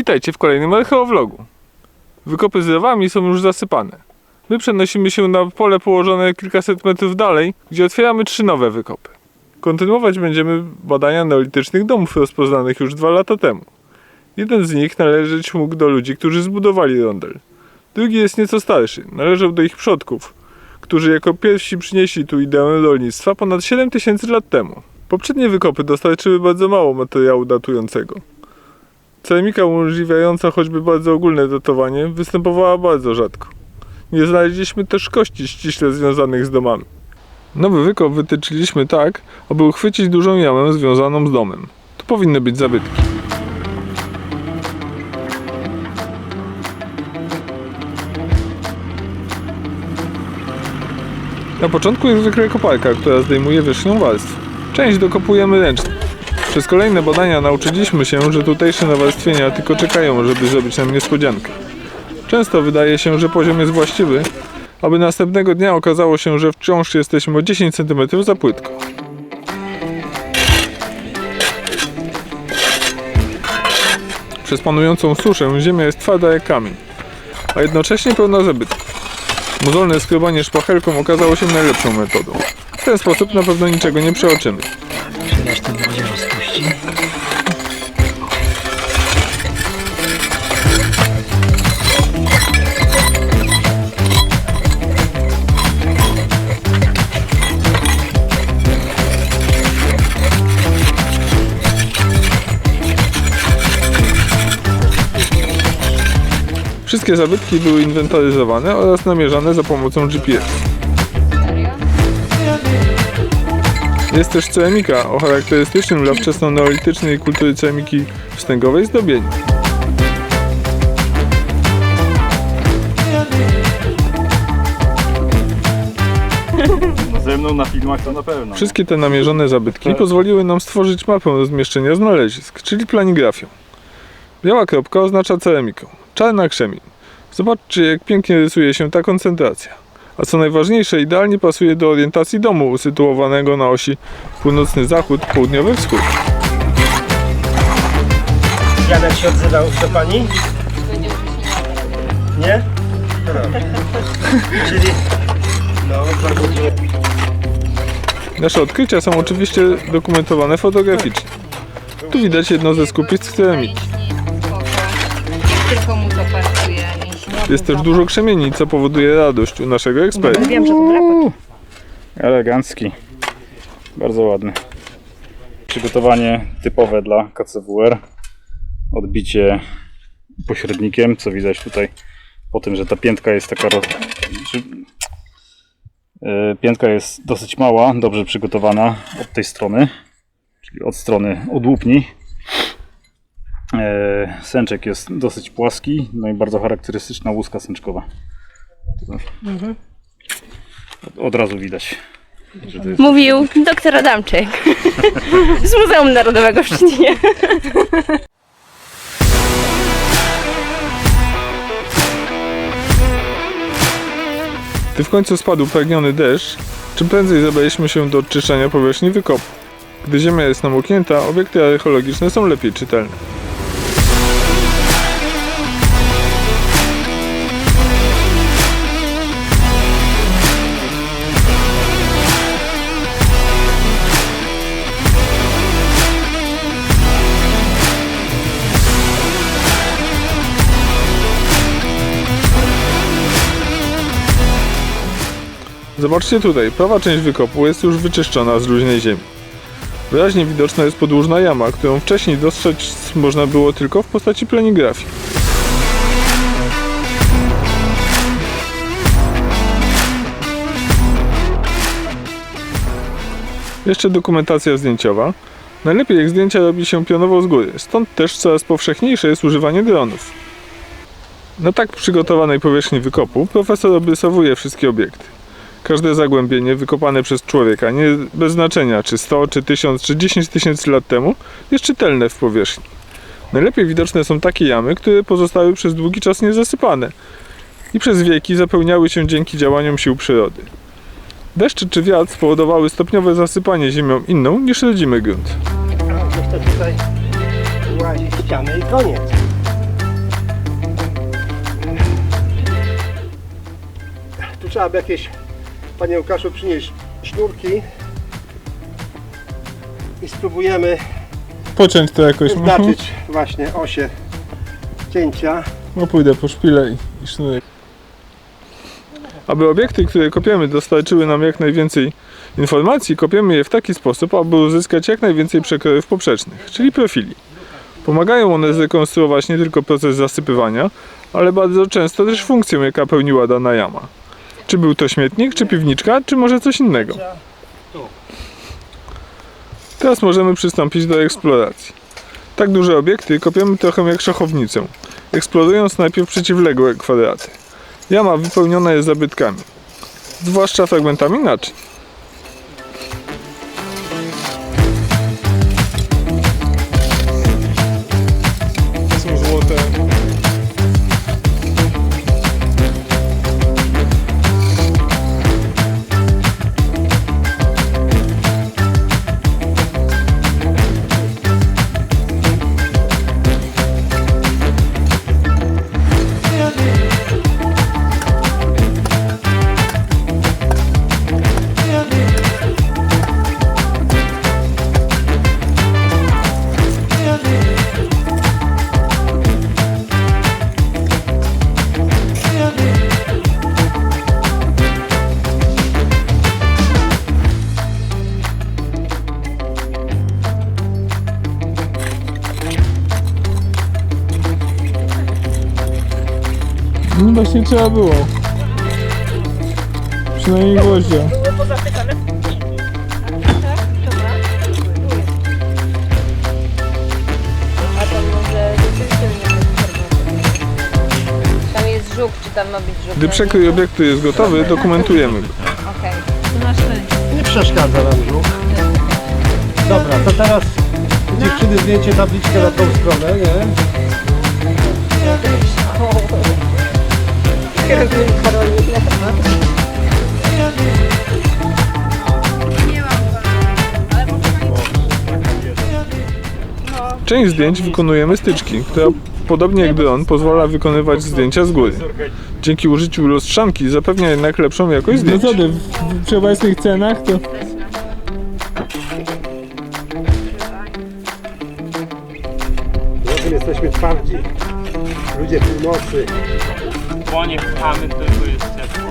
Witajcie w kolejnym archeovlogu. Wykopy z lewami są już zasypane. My przenosimy się na pole położone kilkaset metrów dalej, gdzie otwieramy trzy nowe wykopy. Kontynuować będziemy badania neolitycznych domów rozpoznanych już dwa lata temu. Jeden z nich należeć mógł do ludzi, którzy zbudowali rondel. Drugi jest nieco starszy, należał do ich przodków, którzy jako pierwsi przynieśli tu ideę rolnictwa ponad 7 tysięcy lat temu. Poprzednie wykopy dostarczyły bardzo mało materiału datującego. Ceramika umożliwiająca choćby bardzo ogólne datowanie występowała bardzo rzadko. Nie znaleźliśmy też kości ściśle związanych z domami. Nowy wykop wytyczyliśmy tak, aby uchwycić dużą jamę związaną z domem. Tu powinny być zabytki. Na początku jest zwykle koparka, która zdejmuje wierzchnią warstwę. Część dokopujemy ręcznie. Przez kolejne badania nauczyliśmy się, że tutejsze nawarstwienia tylko czekają, żeby zrobić nam niespodziankę. Często wydaje się, że poziom jest właściwy, aby następnego dnia okazało się, że wciąż jesteśmy o 10 cm za płytko. Przez panującą suszę ziemia jest twarda jak kamień, a jednocześnie pełna zabytków. Mozolne skrobanie szpachelką okazało się najlepszą metodą. W ten sposób na pewno niczego nie przeoczymy. Wszystkie zabytki były inwentaryzowane oraz namierzane za pomocą GPS. Jest też ceramika o charakterystycznym dla wczesnoneolitycznej kultury ceramiki wstęgowej zdobieniu. Ze mną na filmach to na pewno. Wszystkie te namierzone zabytki pozwoliły nam stworzyć mapę rozmieszczenia znalezisk, czyli planigrafię. Biała kropka oznacza ceramikę, czarna krzemień. Zobaczcie, jak pięknie rysuje się ta koncentracja. A co najważniejsze, idealnie pasuje do orientacji domu usytuowanego na osi północny zachód, południowy wschód. Janek się odzywał do pani? Nie? No. Czyli... No. Nasze odkrycia są oczywiście dokumentowane fotograficznie. Tu widać jedno ze skupisk ceramiki. Tylko mu to pasuje. Jest też dużo krzemieni, co powoduje radość u naszego eksperta. Wiem, że to. Elegancki. Bardzo ładny. Przygotowanie typowe dla KCWR. Odbicie pośrednikiem, co widać tutaj po tym, że ta piętka jest taka roz... e, Piętka jest dosyć mała, dobrze przygotowana od tej strony, czyli od strony odłupni. Sęczek jest dosyć płaski, no i bardzo charakterystyczna łuska sęczkowa. Od, od razu widać. że to jest Mówił doktor Adamczyk z Muzeum Narodowego w Szczecinie. Gdy w końcu spadł pragniony deszcz, czym prędzej zabraliśmy się do oczyszczania powierzchni wykopu. Gdy ziemia jest namoknięta, obiekty archeologiczne są lepiej czytelne. Zobaczcie tutaj, prawa część wykopu jest już wyczyszczona z luźnej ziemi. Wyraźnie widoczna jest podłużna jama, którą wcześniej dostrzec można było tylko w postaci planigrafii. Jeszcze dokumentacja zdjęciowa. Najlepiej jak zdjęcia robi się pionowo z góry, stąd też coraz powszechniejsze jest używanie dronów. Na tak przygotowanej powierzchni wykopu profesor obrysowuje wszystkie obiekty. Każde zagłębienie wykopane przez człowieka, nie bez znaczenia czy 100, czy 1000, czy 10 tysięcy lat temu, jest czytelne w powierzchni. Najlepiej widoczne są takie jamy, które pozostały przez długi czas niezasypane i przez wieki zapełniały się dzięki działaniom sił przyrody. Deszcze czy wiatr spowodowały stopniowe zasypanie ziemią inną niż rodzimy grunt. Ktoś to tutaj łazi ścianę i koniec. Tu trzeba by jakieś panie Łukaszu, przynieść sznurki i spróbujemy Pociąć to jakoś. Mhm. wyznaczyć właśnie osie cięcia. No pójdę po szpilę i, i sznurek. Aby obiekty, które kopiemy, dostarczyły nam jak najwięcej informacji, kopiemy je w taki sposób, aby uzyskać jak najwięcej przekrojów poprzecznych, czyli profili. Pomagają one zrekonstruować nie tylko proces zasypywania, ale bardzo często też funkcję, jaka pełniła dana jama. Czy był to śmietnik, czy piwniczka, czy może coś innego. Teraz możemy przystąpić do eksploracji. Tak duże obiekty kopiemy trochę jak szachownicę, eksplorując najpierw przeciwległe kwadraty. Jama wypełniona jest zabytkami, zwłaszcza fragmentami naczyń. No właśnie trzeba było. Przynajmniej gwoździa. A tam może rzeczywiście nie Tam jest żuk, czy tam ma być żuk? Gdy przekrój obiektu jest gotowy, dokumentujemy go. Okej. Nie przeszkadza nam żółw. Dobra, to teraz dziewczyny zdjęcie tabliczkę na tą stronę, nie? Część zdjęć wykonujemy styczki, która podobnie jak dron pozwala wykonywać zdjęcia z góry. Dzięki użyciu lustrzanki zapewnia jednak lepszą jakość zdjęć. No w, przy obecnych cenach to... Na tym jesteśmy twardzi. Ludzie północy. Dłonie pchamy, tylko jest ciepło.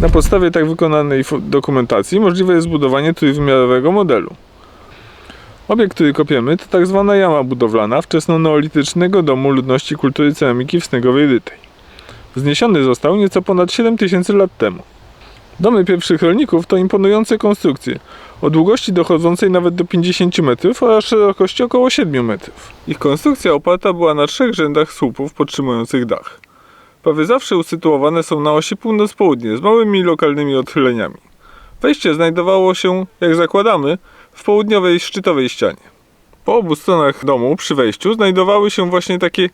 Na podstawie tak wykonanej dokumentacji możliwe jest zbudowanie trójwymiarowego modelu. Obiekt, który kopiemy, to tak zwana jama budowlana wczesnoneolitycznego domu ludności kultury ceramiki w Snegowej Rytej. Wzniesiony został nieco ponad 7000 lat temu. Domy pierwszych rolników to imponujące konstrukcje, o długości dochodzącej nawet do 50 metrów oraz szerokości około 7 metrów. Ich konstrukcja oparta była na trzech rzędach słupów podtrzymujących dach. Prawie zawsze usytuowane są na osi północ-południe z małymi lokalnymi odchyleniami. Wejście znajdowało się, jak zakładamy, w południowej szczytowej ścianie. Po obu stronach domu przy wejściu znajdowały się właśnie takie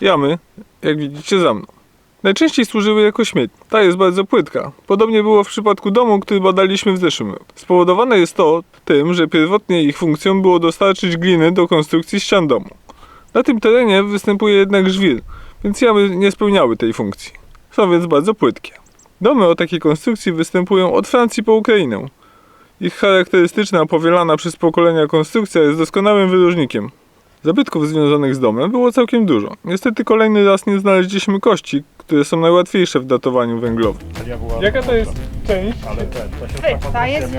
jamy, jak widzicie za mną. Najczęściej służyły jako śmietnik. Ta jest bardzo płytka. Podobnie było w przypadku domu, który badaliśmy w zeszłym roku. Spowodowane jest to tym, że pierwotnie ich funkcją było dostarczyć gliny do konstrukcji ścian domu. Na tym terenie występuje jednak żwir, więc jamy nie spełniały tej funkcji. Są więc bardzo płytkie. Domy o takiej konstrukcji występują od Francji po Ukrainę. Ich charakterystyczna, powielana przez pokolenia konstrukcja jest doskonałym wyróżnikiem. Zabytków związanych z domem było całkiem dużo. Niestety kolejny raz nie znaleźliśmy kości, które są najłatwiejsze w datowaniu węglowym. Jaka to jest część? Ta jest wy.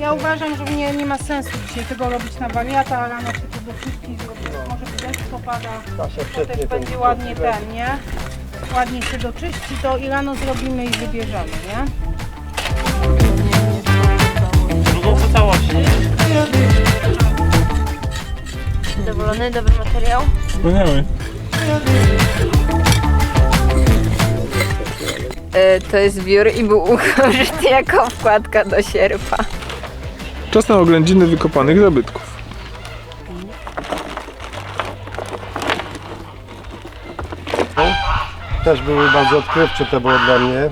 Ja uważam, że nie, nie ma sensu dzisiaj tego robić na wariata, a rano się to do wszystkich zrobi. Może deszcz popada, to też będzie ładnie ten, nie? Ładnie się doczyści, to i rano zrobimy i wybierzemy, nie? Dobry materiał? Wspaniały. E, to jest wiór i był użyty jako wkładka do sierpa. Czas na oględziny wykopanych zabytków. Też były bardzo odkrywcze to było dla mnie.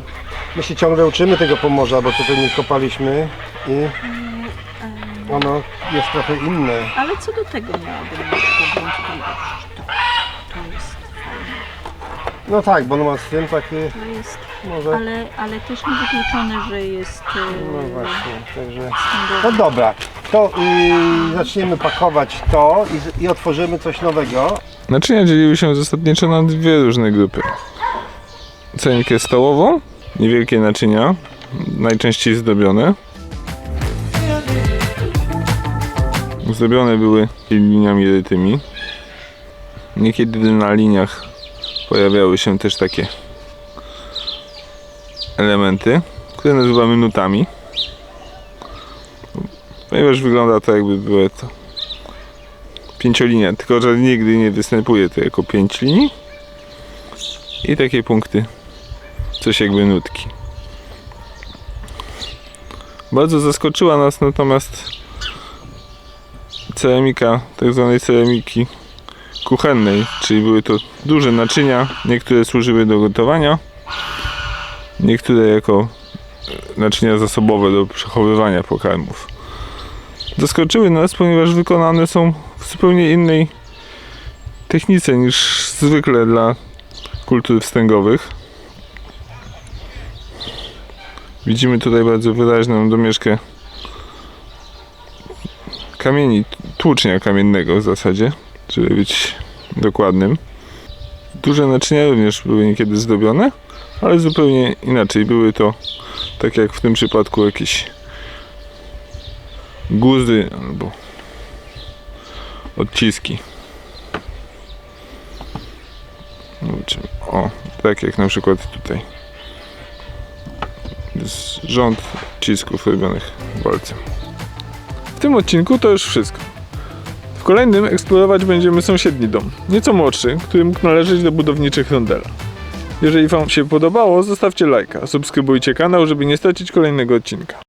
My się ciągle uczymy tego Pomorza, bo tutaj nie kopaliśmy i ono jest trochę inne. Ale co do tego miałabym wątpliwości. To, to jest fajne. No tak, bo ono ma z tym takie To jest, może... ale, ale też niewykluczone, że jest e, No właśnie, także... No dobra, to yy, zaczniemy pakować to i, i otworzymy coś nowego. Naczynia dzieliły się zasadniczo na dwie różne grupy. Cenkę stołową, niewielkie naczynia, najczęściej zdobione. Zdobione były liniami rytymi. Niekiedy na liniach pojawiały się też takie elementy, które nazywamy nutami. Ponieważ wygląda to jakby były to pięciolinia, tylko że nigdy nie występuje to jako pięć linii. I takie punkty, coś jakby nutki. Bardzo zaskoczyła nas natomiast ceramika, tak zwanej ceramiki kuchennej, czyli były to duże naczynia, niektóre służyły do gotowania, niektóre jako e, naczynia zasobowe do przechowywania pokarmów. Zaskoczyły nas, ponieważ wykonane są w zupełnie innej technice niż zwykle dla kultur wstęgowych. Widzimy tutaj bardzo wyraźną domieszkę kamieni, tłucznia kamiennego w zasadzie, żeby być dokładnym. Duże naczynia również były niekiedy zdobione, ale zupełnie inaczej. Były to, tak jak w tym przypadku, jakieś guzy albo odciski. O, tak jak na przykład tutaj. Rząd odcisków robionych walcem. Tym odcinku to już wszystko. W kolejnym eksplorować będziemy sąsiedni dom, nieco młodszy, który mógł należeć do budowniczych Rondela. Jeżeli Wam się podobało, zostawcie lajka, subskrybujcie kanał, żeby nie stracić kolejnego odcinka.